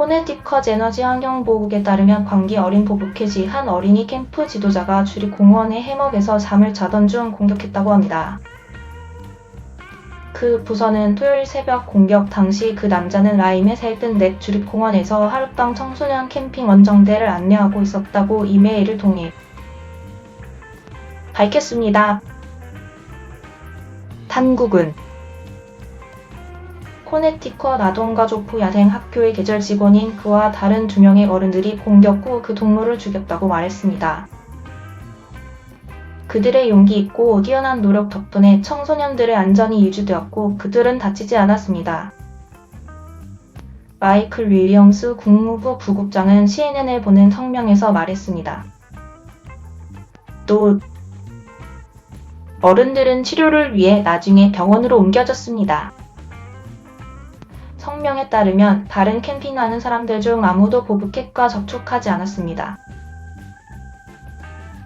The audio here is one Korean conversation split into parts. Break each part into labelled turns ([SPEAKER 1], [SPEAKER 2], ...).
[SPEAKER 1] 코네티컷 에너지 환경보호국에 따르면 광기 어린 보부켓이 한 어린이 캠프 지도자가 주립 공원의 해먹에서 잠을 자던 중 공격했다고 합니다. 그 부서는 토요일 새벽 공격 당시 그 남자는 라임에 살던 넷 주립공원에서 하룻밤 청소년 캠핑 원정대를 안내하고 있었다고 이메일을 통해 밝혔습니다. 탐국은 코네티컷 아동가족부 야생 학교의 계절 직원인 그와 다른 두 명의 어른들이 공격 후 그 동물을 죽였다고 말했습니다. 그들의 용기 있고 뛰어난 노력 덕분에 청소년들의 안전이 유지되었고 그들은 다치지 않았습니다. 마이클 윌리엄스 국무부 부국장은 CNN에 보낸 성명에서 말했습니다. 또 어른들은 치료를 위해 나중에 병원으로 옮겨졌습니다. 성명에 따르면 다른 캠핑하는 사람들 중 아무도 보브캣과 접촉하지 않았습니다.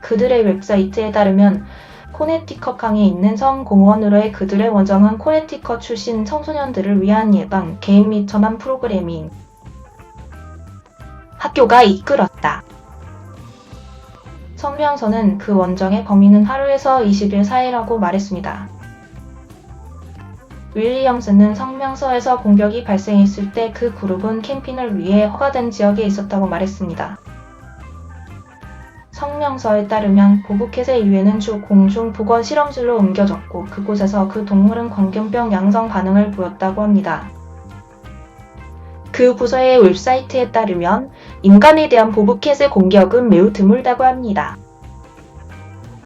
[SPEAKER 1] 그들의 웹사이트에 따르면 코네티컷 강에 있는 성 공원으로의 그들의 원정은 코네티컷 출신 청소년들을 위한 예방, 개인 및 전환 프로그래밍 학교가 이끌었다. 성명서는 그 원정의 범위는 하루에서 20일 사이라고 말했습니다. 윌리엄스는 성명서에서 공격이 발생했을 때 그 그룹은 캠핑을 위해 허가된 지역에 있었다고 말했습니다. 성명서에 따르면 보부캣의 유해는 주 공중 보건 실험실로 옮겨졌고 그곳에서 그 동물은 광견병 양성 반응을 보였다고 합니다. 그 부서의 웹사이트에 따르면 인간에 대한 보부캣의 공격은 매우 드물다고 합니다.